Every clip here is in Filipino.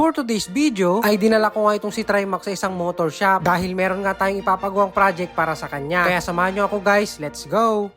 For today's video, ay dinala ko nga itong si Trimax sa isang motor shop dahil meron nga tayong ipapagawang project para sa kanya. Kaya samahan nyo ako guys, let's go!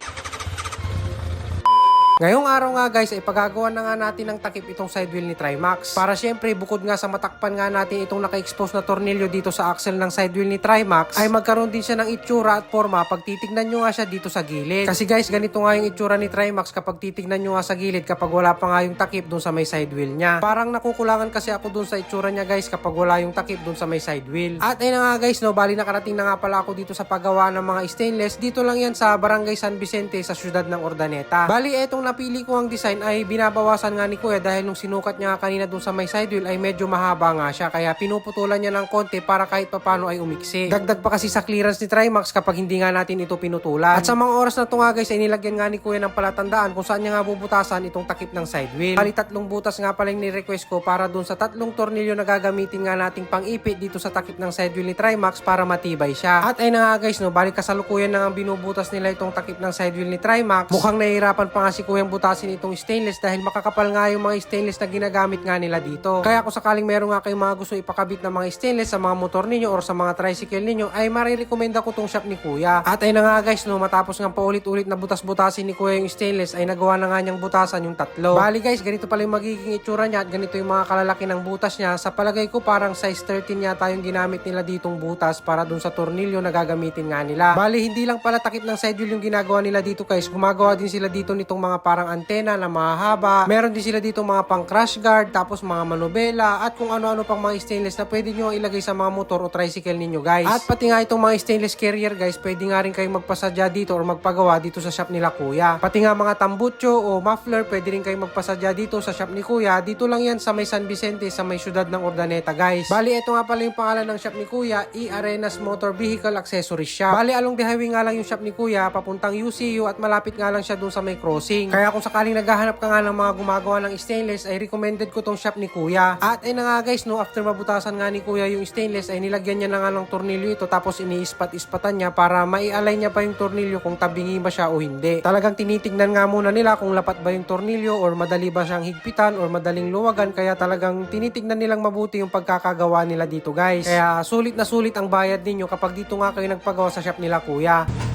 Ngayong araw nga guys ay pagagawa na nga natin ng takip itong side wheel ni Trimax. Para syempre bukod nga sa matakpan nga natin itong naka-expose na tornilyo dito sa axle ng side wheel ni Trimax ay magkaroon din siya ng itsura at forma pag titignan nyo nga siya dito sa gilid. Kasi guys ganito nga yung itsura ni Trimax kapag titignan nyo nga sa gilid kapag wala pa nga yung takip dun sa may side wheel niya. Parang nakukulangan kasi ako dun sa itsura niya guys kapag wala yung takip dun sa may side wheel. At ayun nga guys no, bali nakarating na nga pala ako dito sa paggawa ng mga stainless. Dito lang yan sa Barangay San Vicente sa syudad ng Ordaneta. Bali etong napili ko ang design ay binabawasan nga ni Kuya dahil nung sinukat niya kanina dun sa may side wheel ay medyo mahaba nga siya kaya pinuputulan niya ng konti para kahit papano ay umiksi. Dagdag pa kasi sa clearance ni Trimax kapag hindi nga natin ito pinutulan. At sa mga oras na to nga guys ay nilagyan nga ni Kuya ng palatandaan kung saan niya nga bubutasan itong takip ng side wheel. Bali tatlong butas nga pala yung ni-request ko para dun sa tatlong tornilyo na gagamitin nga nating pang-ipit dito sa takip ng side wheel ni Trimax para matibay siya. At ay nga guys no, bali kasalukuyan na nga binubutas nila itong takip ng side wheel ni Trimax. Mukhang nahihirapan pa nga si Kuyang butasin itong stainless dahil makakapal nga yung mga stainless na ginagamit nga nila dito. Kaya kung sakaling meron nga kayong mga gusto ipakabit na mga stainless sa mga motor ninyo or sa mga tricycle ninyo ay marirekomenda ko tong shop ni Kuya. At ay na nga guys no, matapos nga paulit-ulit na butas-butasin ni Kuya yung stainless ay nagawa na nga niyang butasan yung tatlo. Bali guys, ganito pala yung magiging itsura niya at ganito yung mga kalalaki ng butas niya. Sa palagay ko parang size 13 yata yung ginamit nila ditong butas para dun sa tornilyo na gagamitin nga nila. Bali, hindi lang pala takip ng side yung ginagawa nila dito guys. Gumagawa din sila dito nitong mga parang antena na mahaba. Meron din sila dito mga pang crash guard, tapos mga manobela, at kung ano-ano pang mga stainless na pwede nyo ilagay sa mga motor o tricycle ninyo guys. At pati nga itong mga stainless carrier guys, pwede nga rin kayong magpasadya dito or magpagawa dito sa shop nila kuya. Pati nga mga tambucho o muffler, pwede rin kayong magpasadya dito sa shop ni kuya. Dito lang yan sa may San Vicente, sa may syudad ng Ordaneta guys. Bali, ito nga pala yung pangalan ng shop ni kuya, E-Arenas Motor Vehicle Accessories Shop. Bali, along the highway nga lang yung shop ni kuya, papuntang UCU at malapit nga lang siya dun sa may crossing. Kaya kung sakaling naghahanap ka nga ng mga gumagawa ng stainless, ay recommended ko tong shop ni kuya. At ay na nga guys, no, after mabutasan nga ni kuya yung stainless, ay nilagyan niya na nga ng tornilyo ito tapos iniispat-ispatan niya para mai-align niya pa yung tornilyo kung tabingi ba siya o hindi. Talagang tinitignan nga muna nila kung lapat ba yung tornilyo or madali ba siyang higpitan or madaling luwagan kaya talagang tinitignan nilang mabuti yung pagkakagawa nila dito guys. Kaya sulit na sulit ang bayad ninyo kapag dito nga kayo nagpagawa sa shop nila kuya.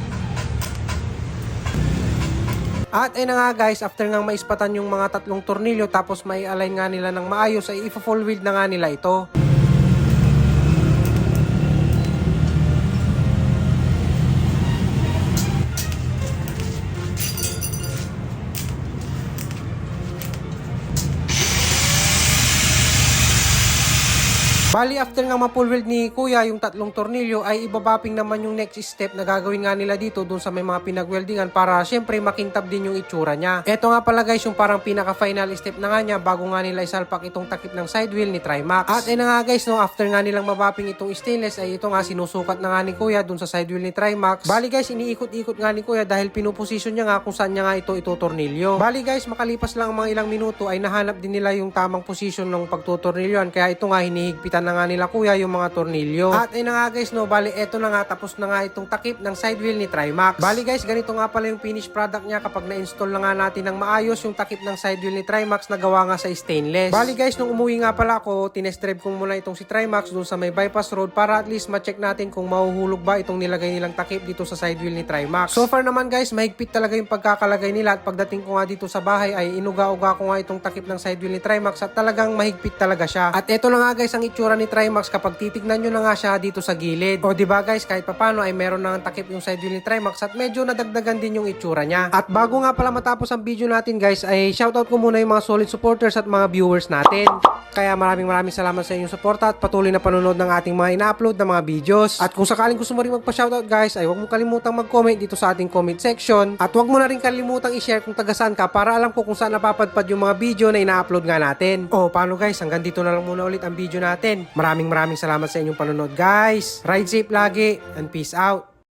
At ayun na nga guys, after nga maispatan yung mga tatlong tornilyo tapos may align nga nila ng maayos ay ifo-full wheel na nga nila ito. Bali, after nga ma-full weld ni Kuya yung tatlong tornilyo, ay ibabapping naman yung next step na gagawin nga nila dito dun sa may mga pinagweldingan para syempre makintab din yung itsura niya. Ito nga pala guys, yung parang pinaka-final step na nga niya bago nga nila isalpak itong takip ng side wheel ni Trimax. At ayun na nga guys, no, after nga nilang mabapping itong stainless, ay ito nga sinusukat na nga ni Kuya dun sa side wheel ni Trimax. Bali guys, iniikot-ikot nga ni Kuya dahil pinuposisyon niya nga kung saan niya nga ito itutornilyo. Bali guys, makalipas lang ang mga ilang minuto ay nahanap din nila yung tamang posisyon ng pagtutornilyoan kaya ito nga hinihigpitan na nga nila kuya yung mga tornilyo. At ayun na nga guys, no, bali eto na nga tapos na nga itong takip ng side wheel ni Trimax. Bali guys, ganito nga pala yung finished product niya kapag na-install na nga natin ng maayos yung takip ng side wheel ni Trimax na gawa nga sa stainless. Bali guys, nung umuwi nga pala ako, tinest drive ko muna itong si Trimax dun sa may bypass road para at least ma-check natin kung mahuhulog ba itong nilagay nilang takip dito sa side wheel ni Trimax. So far naman guys, mahigpit talaga yung pagkakalagay nila at pagdating ko nga dito sa bahay ay inuga-uga ko nga itong takip ng side wheel ni Trimax at talagang mahigpit talaga siya. At eto na nga guys ang itsura ni Trimax kapag titignan nyo na nga siya dito sa gilid. O ba guys, kahit papano ay meron na takip yung side wheel ni Trimax at medyo nadagdagan din yung itsura niya. At bago nga pala matapos ang video natin guys, ay shoutout ko muna yung mga solid supporters at mga viewers natin. Kaya maraming maraming salamat sa inyong suporta at patuloy na panonood ng ating mga ina-upload na mga videos. At kung sakaling gusto mo rin magpa-shoutout guys, ay huwag mo kalimutang mag-comment dito sa ating comment section. At huwag mo na rin kalimutang i-share kung taga saan ka para alam ko kung saan napapadpad yung mga video na ina-upload nga natin. O paano guys, hanggang dito na lang muna ulit ang video natin. Maraming maraming salamat sa inyong panonood guys. Ride safe lagi and peace out.